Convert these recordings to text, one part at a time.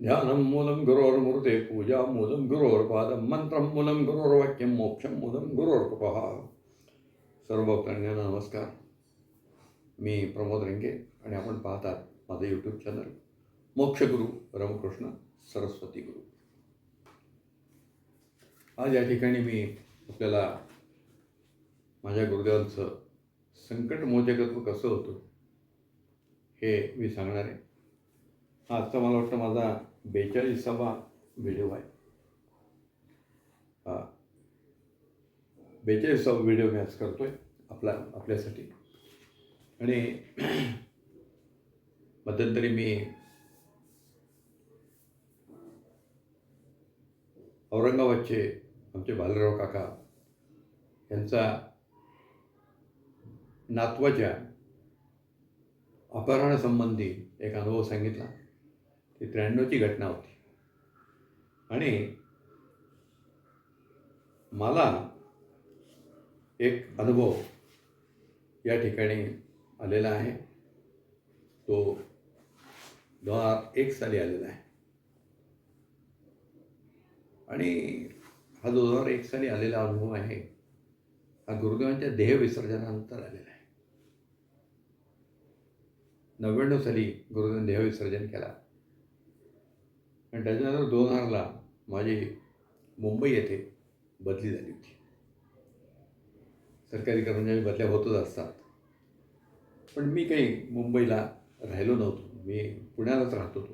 ध्यानं मूलं गुरोर्मूर्ते पूजा मूलं गुरोर्पादं मंत्रं मूलं गुरोर्वाक्यं मोक्षं मूलं गुरोर्कृपः सर्व भक्तांना नमस्कार मी प्रमोद रंगे आणि आपण पाहतात माझं यूट्यूब चॅनल मोक्षगुरू रामकृष्ण सरस्वती गुरु आज या ठिकाणी मी आपल्याला माझ्या गुरुदेवांचं संकटमोचकत्व कसं होतं हे मी सांगणार आहे आजचा मला वाटतं माझा बेचाळीसावा व्हिडिओ आहे. बेचाळीसावा व्हिडिओ मी आज करतो आहे आपला आपल्यासाठी. आणि मध्यंतरी मी औरंगाबादचे आमचे बालराव काका यांचा नातवाच्या अपहरणासंबंधी एक अनुभव सांगितला. ती त्र्याण्णवची घटना होती. आणि मला एक अनुभव या ठिकाणी आलेला आहे. तो दोन हजार एक साली आलेला आहे. आणि हा दोन हजार एक साली आलेला अनुभव आहे हा गुरुदेवांच्या देहविसर्जनानंतर आलेला आहे. नव्याण्णव साली गुरुदेवांनी देहविसर्जन केला. आणि त्याच्यानंतर दोन हजारला माझी मुंबई येथे बदली झाली होती. सरकारी कर्मचारी बदल्या होतच असतात. पण मी काही मुंबईला राहिलो नव्हतो. मी पुण्यालाच राहत होतो.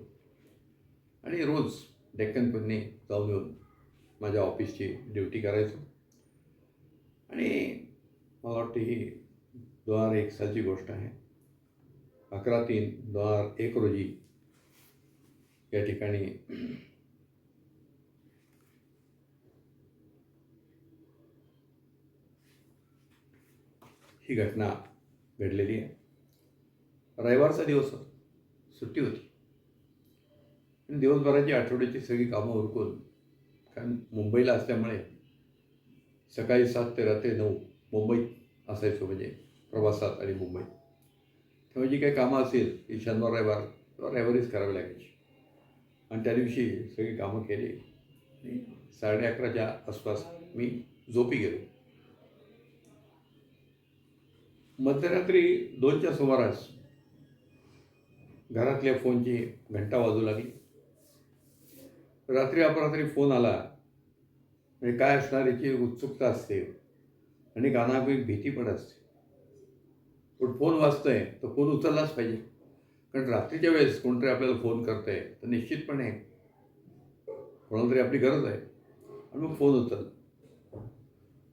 आणि रोज डेक्कनपणे जाऊन येऊन माझ्या ऑफिसची ड्युटी करायचो. आणि मला वाटते ही दोन हजार एक सालची गोष्ट आहे. अकरा तीन दोन हजार एक रोजी या ठिकाणी ही घटना घडलेली आहे. रविवारचा दिवस होता. सुट्टी होती. आणि दिवसभराची आठवड्याची सगळी कामं उरकून कारण मुंबईला असल्यामुळे सकाळी सात ते रात्री नऊ मुंबईत असायचो म्हणजे प्रवासात आणि मुंबईत. तेव्हा जी काही कामं असेल ती शनिवार रविवार रविवारीच करावी लागायची. आणि त्या दिवशी सगळी कामं केली. आणि साडे अकराच्या आसपास मी झोपी गेलो. मध्यरात्री दोनच्या सुमारास घरातल्या फोनची घंटा वाजू लागली. रात्री अपरात्री फोन आला म्हणजे काय असणार? याची उत्सुकता असते आणि गाणावी भीती पण असते. पण फोन वाजतोय तर फोन उचललाच पाहिजे. कारण रात्रीच्या वेळेस कोणतरी आपल्याला फोन करतंय तर निश्चितपणे कोणाला तरी आपली गरज आहे. आणि मग फोन उचल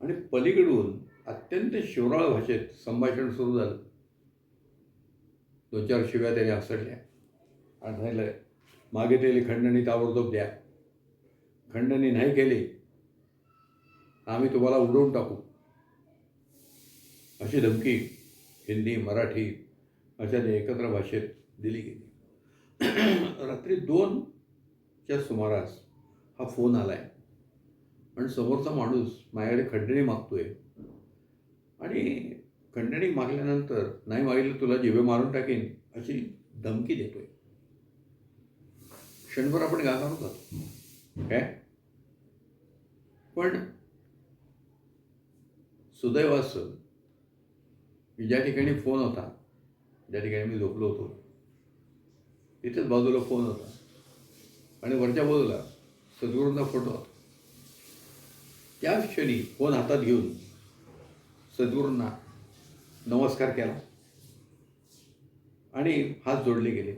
आणि पलीकडून अत्यंत शिवराळ भाषेत संभाषण सुरू झालं. दोन चार शिव्या त्याने हसडल्या आणि सांगितलं मागितलेली खंडणी ताबडतोब द्या. खंडणी नाही केली आम्ही तुम्हाला उडवून टाकू. अशी धमकी हिंदी मराठी अशा एकत्र भाषेत दिली गेली. रात्री दोनच्या सुमारास हा फोन आला आहे आणि समोरचा माणूस माझ्याकडे खंडणी मागतोय. आणि खंडणी मागल्यानंतर नाही मागितलं तुला जिवे मारून टाकेन अशी धमकी देतोय. क्षणभर आपण गागावून जातो काय? पण सुदैवास की ज्या ठिकाणी फोन होता ज्या ठिकाणी मी झोपलो होतो. तिथेच बाजूला फोन होता. आणि वरच्या बाजूला सद्गुरूंचा फोटो होता. त्या क्षणी फोन हातात घेऊन सद्गुरूंना नमस्कार केला. आणि हात जोडले गेले.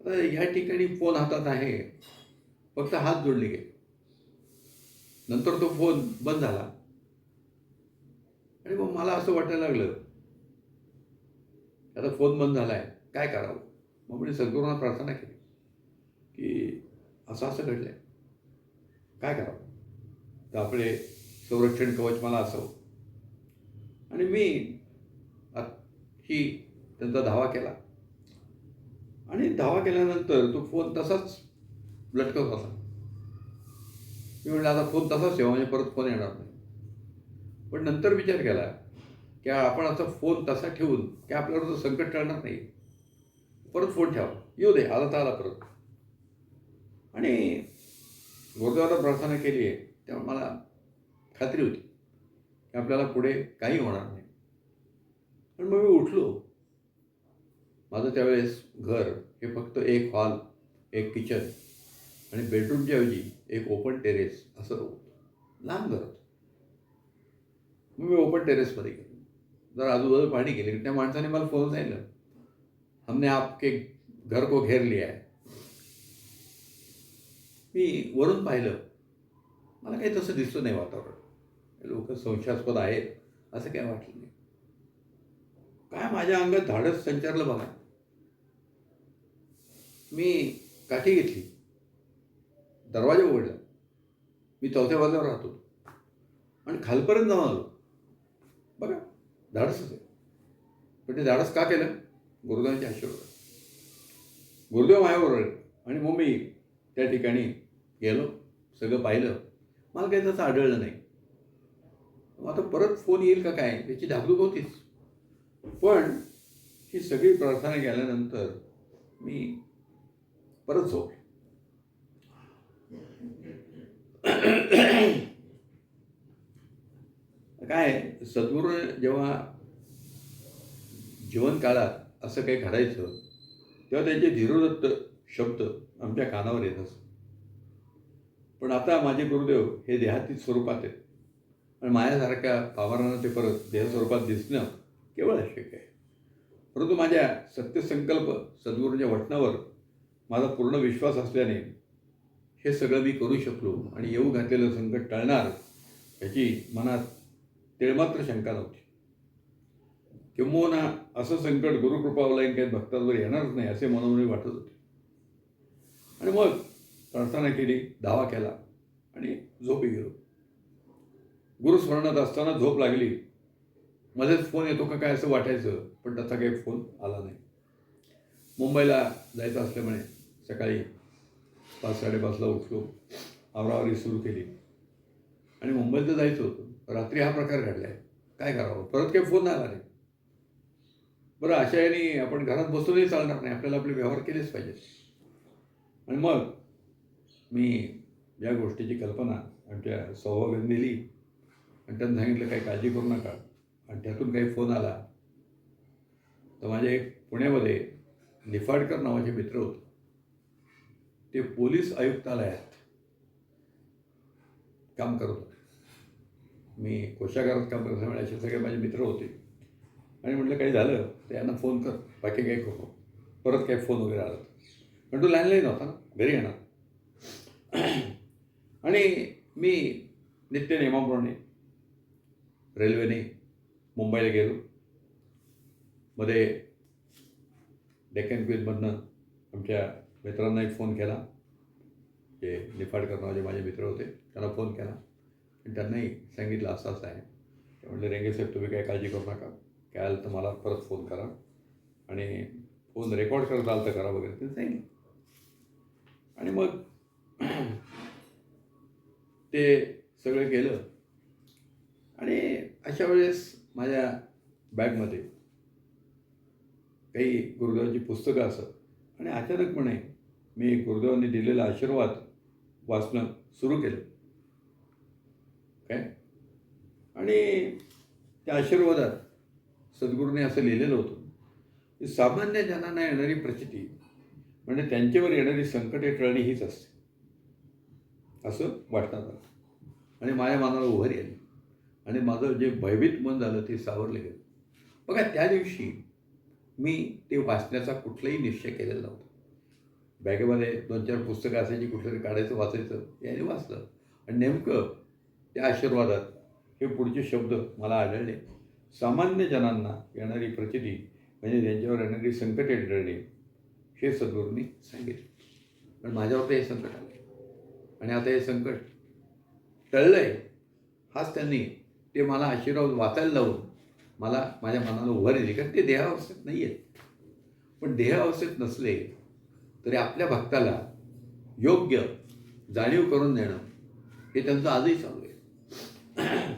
आता ह्या ठिकाणी फोन हातात आहे. फक्त हात जोडले गेले. नंतर तो फोन बंद झाला. आणि मग मला असं वाटायला लागलं आता फोन बंद झाला आहे काय करावं मग म्हणजे सद्गुरूंना प्रार्थना केली की असं असं घडलं आहे काय करावं? तर आपले संरक्षण कवच मला असावं आणि मी ही त्यांचा धावा केला. आणि धावा केल्यानंतर तो फोन तसाच लटकत होता. मी म्हणलं आता फोन तसाच ठेवा म्हणजे परत फोन येणार नाही. पण नंतर विचार केला की आपण असा फोन तसा ठेवून की आपल्यावर तो संकट टळणार नाही. परत फोन ठेवा. येऊ दे आला तर आला परत. आणि गुरुद्वारा प्रार्थना केली आहे तेव्हा मला खात्री होती की आपल्याला पुढे काही होणार नाही. पण मग मी उठलो. माझं त्यावेळेस घर हे फक्त एक हॉल एक किचन आणि बेडरूमच्या ऐवजी एक ओपन टेरेस असं होतं. लहान घर होतं. मग मी ओपन टेरेसमध्ये गेलो. जर आजूबाजू पाणी गेले. त्या माणसाने मला फोन सांगितलं. हमने आपके घर को घेर लिया आहे मी वरून पाहिलं. मला काही तसं दिसलं नाही वातावरण. लोक संशयास्पद आहेत असं काय वाटलं नाही. काय माझ्या अंगात धाडस संचारलं बघा. मी काठी घेतली. दरवाजा उघडला. मी चौथ्या बाजूला राहतो. आणि खालपर्यंत जाऊन आलो. बघा धाडसच आहे. पण ते धाडस का केलं? गुरुदेवांच्या आशीर्वाद. गुरुदेव माझ्याबरोबर आणि मग मी त्या ठिकाणी गेलो सगळं पाहिलं. मला काही तसं आढळलं नाही. आता परत फोन येईल का काय? याची धाकधूक होतीच. पण ही सगळी प्रार्थना गेल्यानंतर मी परत झोपलो. काय सद्गुरू जेव्हा जीवन काळात असं काही घडायचं तेव्हा त्यांचे धीरोदत्त शब्द आमच्या कानावर येत असत. पण आता माझे गुरुदेव हे देहातीत स्वरूपात आहेत. आणि माझ्यासारख्या पावारांना ते परत देह स्वरूपात दिसणं केवळ अशक्य आहे. परंतु माझ्या सत्यसंकल्प सद्गुरूंच्या वटनावर माझा पूर्ण विश्वास असल्याने हे सगळं मी करू शकलो आणि येऊ घातलेलं संकट टळणार याची मनात तिळमात्र शंका नव्हती. किंबहुना असं संकट गुरुकृपावलयन भक्तांवर येणारच नाही असे मनोमनी वाटत होते. आणि मग प्रार्थना केली दावा केला आणि झोपी गेलो. गुरुस्मरणात असताना झोप लागली. मध्येच फोन येतो का काय असं वाटायचं पण तसा काही फोन आला नाही. मुंबईला जायचं असल्यामुळे सकाळी पाच साडेपाचला उठलो. आवरावरी सुरू केली. आणि मुंबईत जायचं होतं. रात्री हा प्रकार घडला आहे काय करावं? परत काही फोन आला नाही बरं अशा याने आपण घरात बसूनही चालणार नाही. आपल्याला आपले व्यवहार केलेच पाहिजेत. आणि मग मी या गोष्टीची कल्पना आमच्या सौभाग्याने दिली आणि त्यांनी सांगितलं काही काळजी करू नका. आणि त्यातून काही फोन आला. तर माझे एक पुण्यामध्ये निफाडकर नावाचे मित्र होते. ते पोलीस आयुक्तालयात काम करत होते. मी कोशागारात काम करत असल्यामुळे असे सगळे माझे मित्र होते. आणि म्हटलं काही झालं? तर यांना फोन कर. बाकी काही करू. परत काही फोन वगैरे आला पण तो लँडलाईन होता ना. घरी येणार आणि मी नित्य नियमाप्रमाणे रेल्वेने मुंबईला गेलो. मध्ये डेक्कन क्वीजमधनं आमच्या मित्रांना एक फोन केला. जे निफाडकर नावाचे माझे मित्र होते त्यांना फोन केला. आणि त्यांनाही सांगितलं असं असं आहे. ते म्हणले रेंगे साहेब तुम्ही काही काळजी करू नका. काय आलं तर मला परत फोन करा. आणि फोन रेकॉर्ड करत आलं तर करा वगैरे ते जाईल आणि मग ते सगळं केलं. आणि अशा वेळेस माझ्या बॅगमध्ये काही गुरुदेवांची पुस्तकं असत आणि अचानकपणे मी गुरुदेवांनी दिलेला आशीर्वाद वाचणं सुरू केलं. काय? आणि त्या आशीर्वादात सद्गुरूने असं लिहिलेलं होतं. की सामान्य जनांना येणारी प्रचिती म्हणजे त्यांच्यावर येणारी संकटे टळणी हीच असते. असं वाटणार आणि माझ्या मनाला उभारी आली. आणि माझं जे भयभीत मन झालं ते सावरले गेलं. बघा त्या दिवशी मी ते वाचण्याचा कुठलाही निश्चय केलेला नव्हता. बॅगेमध्ये दोन चार पुस्तकं असायची कुठलं काढायचं वाचायचं याने वाचलं. आणि नेमकं त्या आशीर्वादात हे पुढचे शब्द मला आढळले. सामान्य जनांना येणारी प्रचिती म्हणजे त्यांच्यावर येणारी संकटे टळणे हे सद्गुरूंनी सांगितले. पण माझ्यावर तर हे संकट आलं आणि आता हे संकट टळलं आहे हाच त्यांनी ते मला आशीर्वाद वाचायला लावून मला माझ्या मनाला उभारी दिली कारण ते देहावस्थेत नाही आहेत पण देहावस्थेत नसले तरी आपल्या भक्ताला योग्य जाणीव करून देणं हे त्यांचं आजही चालू आहे.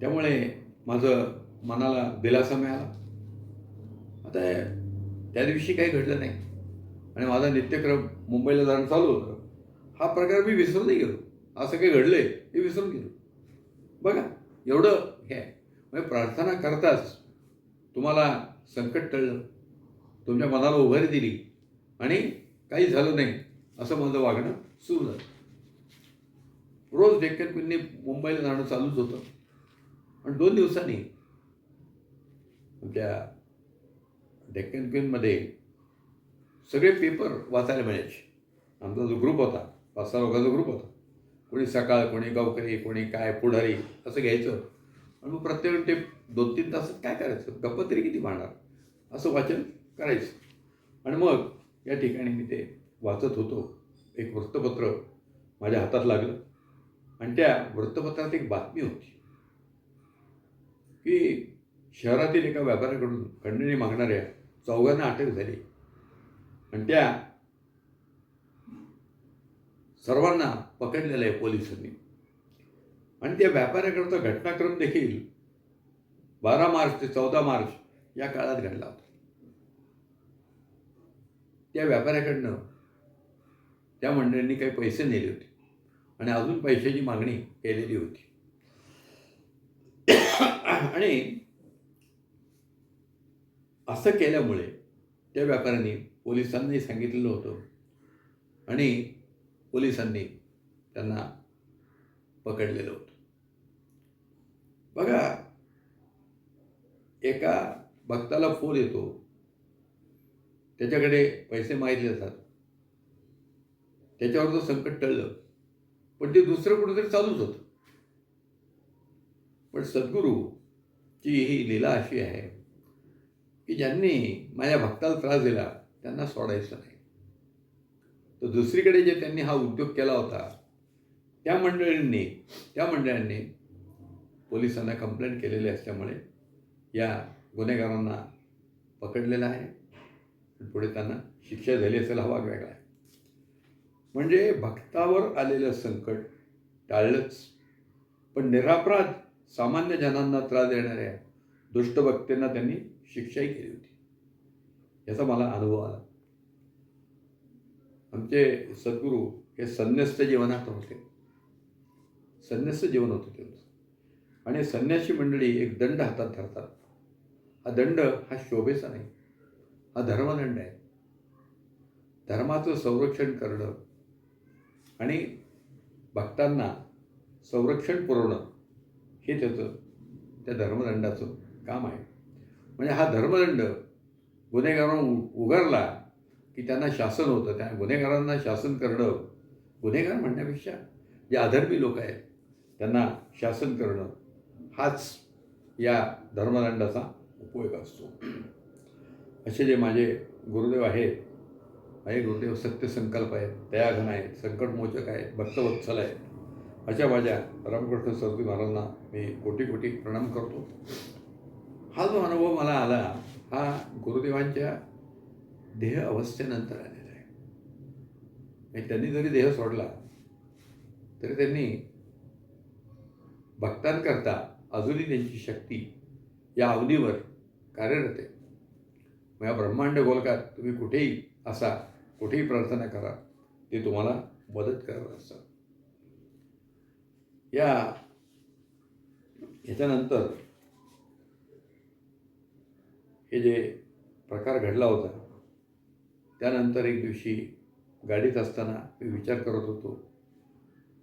त्यामुळे माझं मनाला दिलासा मिळाला. आता त्या दिवशी काही घडलं नाही. आणि माझा नित्यक्रम मुंबईला जाणं चालू होतं. हा प्रकार मी विसरून नाही गेलो. असं काही घडलं आहे हे विसरून गेलो. बघा एवढं हे आहे. म्हणजे प्रार्थना करताच तुम्हाला संकट टळलं. तुमच्या मनाला उभारी दिली. आणि काही झालं नाही असं माझं वागणं सुरू झालं. रोज डेक्कन क्वीनने मुंबईला जाणं चालूच होतं. आणि दोन दिवसांनी त्या डेक्कन क्वीनमध्ये सगळे पेपर वाचायला मिळायचे. आमचा जो ग्रुप होता पाच सहा लोकांचा ग्रुप होता. कोणी सकाळ कोणी गावकरी कोणी काय पुढारी असं घ्यायचं. आणि मग प्रत्येक ते दोन तीन तासात काय करायचं? गप्प तरी किती मांडणार असं वाचन करायचं. आणि मग या ठिकाणी मी ते वाचत होतो. एक वृत्तपत्र माझ्या हातात लागलं. आणि त्या वृत्तपत्रात एक बातमी होती. की शहरातील एका व्यापाऱ्याकडून खंडणी मागणाऱ्या चौघांना अटक झाली. आणि त्या सर्वांना पकडलेलं आहे पोलिसांनी. आणि त्या व्यापाऱ्याकडचा घटनाक्रम देखील बारा मार्च ते चौदा मार्च या काळात घडला होता. त्या व्यापाऱ्याकडनं त्या मंडळींनी काही पैसे नेले होते. आणि अजून पैशाची मागणी केलेली होती. आणि असं केल्यामुळे त्या व्यापाऱ्यांनी पोलिसांनी सांगितलेलं होतं. आणि पोलिसांनी त्यांना पकडलेलं होतं. बघा एका भक्ताला फोन येतो. त्याच्याकडे पैसे माहिती जातात. त्याच्यावर तो संकट टळलं. पण ते दुसरं कुठेतरी चालूच होतं. पण सद्गुरूची ही लीला अशी आहे की ज्यांनी माझ्या भक्ताला त्रास दिला त्यांना सोडायचं नाही. तर दुसरीकडे जे त्यांनी हा उद्योग केला होता त्या मंडळींनी त्या मंडळांनी पोलिसांना कंप्लेंट केलेली असल्यामुळे या गुन्हेगारांना पकडलेलं आहे. पुढे त्यांना शिक्षा झाली असेल हा भाग वेगळा आहे. म्हणजे भक्तावर आलेलं संकट टाळलंच. पण निरापराध सामान्य जनांना त्रास देणाऱ्या दुष्ट भक्तींना त्यांनी शिक्षाही केली होती. याचा मला अनुभव आला. आमचे सद्गुरू हे संन्यस्त जीवनात होते. संन्यस्त जीवन होतं त्यांचं. आणि संन्यासी मंडळी एक दंड हातात धरतात. हा दंड हा शोभेचा नाही. हा धर्मदंड आहे. धर्माचं संरक्षण करणं आणि भक्तांना संरक्षण पुरवणं हे त्याचं त्या धर्मदंडाचं काम आहे. म्हणजे हा धर्मदंड गुन्हेगारांना उघडला की त्यांना शासन होतं. त्या गुन्हेगारांना शासन करणं गुन्हेगार म्हणण्यापेक्षा जे अधर्मी लोक आहेत त्यांना शासन करणं हाच या धर्मदंडाचा उपयोग असतो. असे जे माझे गुरुदेव आहेत माझे गुरुदेव सत्यसंकल्प आहेत दयाघन आहेत संकटमोचक आहेत भक्तवत्सल आहेत अशा माझ्या रामकृष्ण सरस्वती महाराजांना मी कोटी कोटी प्रणाम करतो. हा जो अनुभव मला आला हा गुरुदेवांच्या देह अवस्थेनंतर आलेला आहे. त्यांनी जरी देह सोडला तरी त्यांनी भक्तांकरता अजूनही त्यांची शक्ती या अवधीवर कार्यरत आहे. मग या ब्रह्मांड गोलकात तुम्ही कुठेही असा कुठेही प्रार्थना करा ते तुम्हाला मदत करत असतात. या ह्याच्यानंतर हे जे प्रकार घडला होता त्यानंतर एक दिवशी गाडीत असताना मी विचार करत होतो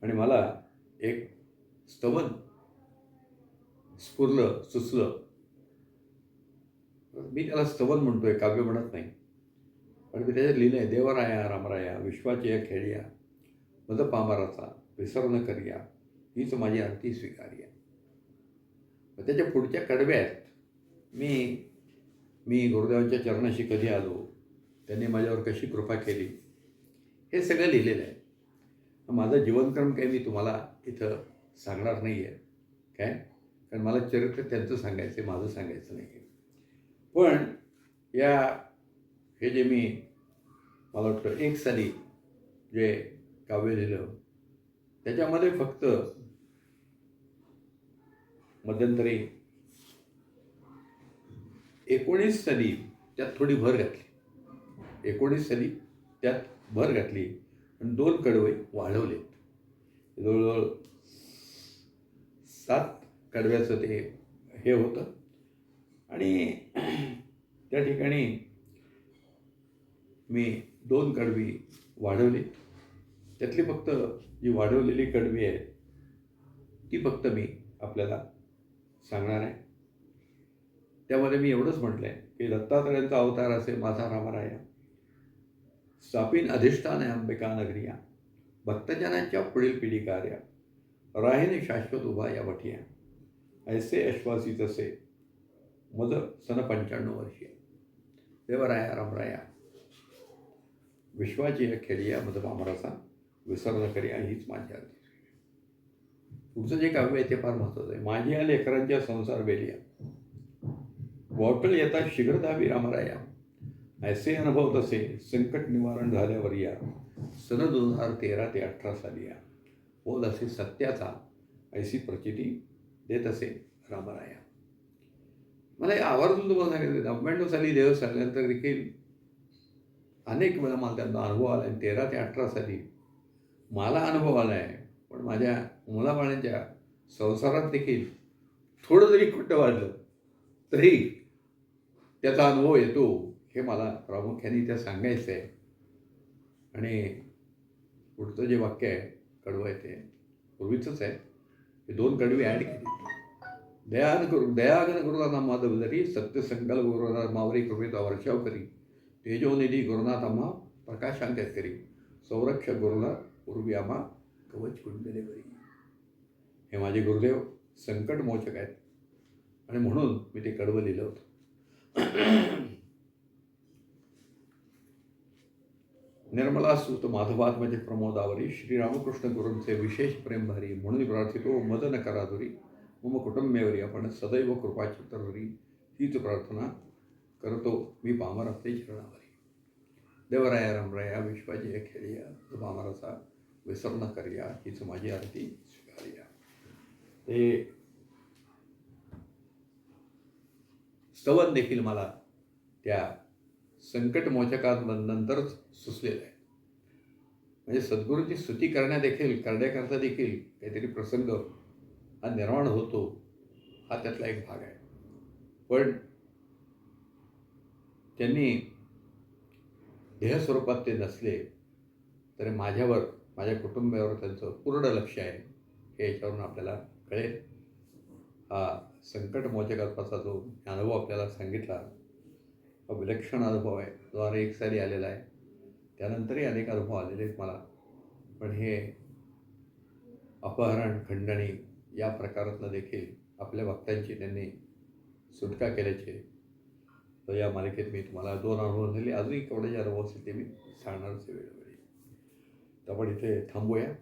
आणि मला एक स्तवन स्फुरलं सुचलं. मी त्याला स्तवन म्हणतोय काव्य म्हणत नाही. पण मी त्याच्यात लिहिलं आहे देवराया रामराया विश्वाची या खेळ्या मद पामराचा विसर न करिया हीच माझी अगदी स्वीकार्या मग त्याच्या पुढच्या कडव्यात मी मी गुरुदेवांच्या चरणाशी कधी आलो त्यांनी माझ्यावर कशी कृपा केली हे सगळं लिहिलेलं आहे. माझा जीवनक्रम काही मी तुम्हाला इथं सांगणार नाही आहे काय? कारण मला चरित्र त्यांचं सांगायचं आहे माझं सांगायचं नाही आहे पण या हे जे मी मला वाटतं एक साली जे काव्य लिहिलं त्याच्यामध्ये फक्त मध्यंतरी एकोणीस साली त्यात थोडी भर घातली. एकोणीस साली त्यात भर घातली आणि दोन कडवे वाढवले. जवळजवळ सात कडव्याचं ते हे होतं. आणि त्या ठिकाणी मी दोन कडवी वाढवली. त्यातली फक्त जी वाढवलेली कडवी आहे ती फक्त मी आपल्याला सांगणार आहे. त्यामध्ये मी एवढंच म्हटलं आहे की दत्तात्रयांचा अवतार असे माझा रामराया स्थापीन अधिष्ठान आहे अंबिका नगरिया भक्तजनांच्या पुढील पिढी कार्या राहीने शाश्वत उभा या वठिया ऐसे अश्वासी तसे मज सन पंच्याण्णव वर्षीय. देवराया रामराया विश्वाची या खेळिया मध पामराचा विसर्ग करिया हीच माझी अर्थ पुढचं जे काव्य आहे ते फार महत्त्वाचं आहे. माझी या लेकरांच्या संसार बेलिया. वॉटल येता शीघ्रता विरामराया रामराया. ऐसे अनुभव तसे संकट निवारण झाल्यावर या. सन दोन हजार तेरा ते अठरा साली या. बोल असे सत्याचा ऐशी प्रचिती देत असे रामराया. मला हे आवर्जून तुम्हाला सांगितलं नव्याण्णव साली देव सांगल्यानंतर देखील अनेक वेळा मला त्यांना अनुभव आला आहे. तेरा ते अठरा साली मला अनुभव आला आहे. पण माझ्या मुलाबाळांच्या संसारात देखील थोडं जरी खोटं वाढलं तरी त्याचा अनुभव येतो हे मला प्रामुख्याने त्या सांगायचं आहे आणि पुढचं जे वाक्य आहे कडवं आहे ते पूर्वीचंच आहे. हे दोन कडवी ॲड केली. दयान करू दयागन गुरुनाथ माधव जरी सत्यसंकल्प गुरुनाथ मावरी कृपेचा वर्षाव करी. तेजोनिधी गुरुनाथ अम्मा प्रकाशांकित करी. संरक्षक गुरुनाथ पूर्वी आम्हा कवच कुंडले हे माझे गुरुदेव संकट मोचक आहेत. आणि म्हणून मी ते कडवं लिहिलं होतं. निर्मला सुत म्हणजे प्रमोदावरी श्रीरामकृष्ण गुरूंचे विशेष प्रेमधारी म्हणून प्रार्थितो मदन कराधुरी मम कुटुंबेवरी आपण सदैव कृपाचित्रवरी हीच प्रार्थना करतो मी पामर शरणावरी देवराया रामराया विश्वाची खेळिया तो पामराचा विसर न करिया हीच माझी आरती स्वीकारिया. ते स्तवन देखील मला त्या संकटमोचकानंतरच सुचलेलं आहे. म्हणजे सद्गुरूंची स्तुती करण्यादेखील करण्याकरता देखील काहीतरी प्रसंग हा निर्माण होतो हा त्यातला एक भाग आहे. पण त्यांनी ध्येयस्वरूपात ते नसले तरी माझ्यावर माझ्या कुटुंबावर त्यांचं पूर्ण लक्ष आहे. हे याच्यावरून आपल्याला कळेल हा संकटमोचकाचा जो अनुभव आपल्याला सांगितला हा विलक्षण अनुभव आहे. द्वारे एक साली आलेला आहे. त्यानंतरही अनेक अनुभव आलेले आहेत मला. पण हे अपहरण खंडणी या प्रकारातलं देखील आपल्या भक्तांची त्यांनी सुटका केल्याचे तर या मालिकेत मी तुम्हाला दोन अनुभव दिले. अजूनही केवढे अनुभव असतील ते मी सांगणारच आहे वेळोवेळी. तर आपण इथे थांबूया.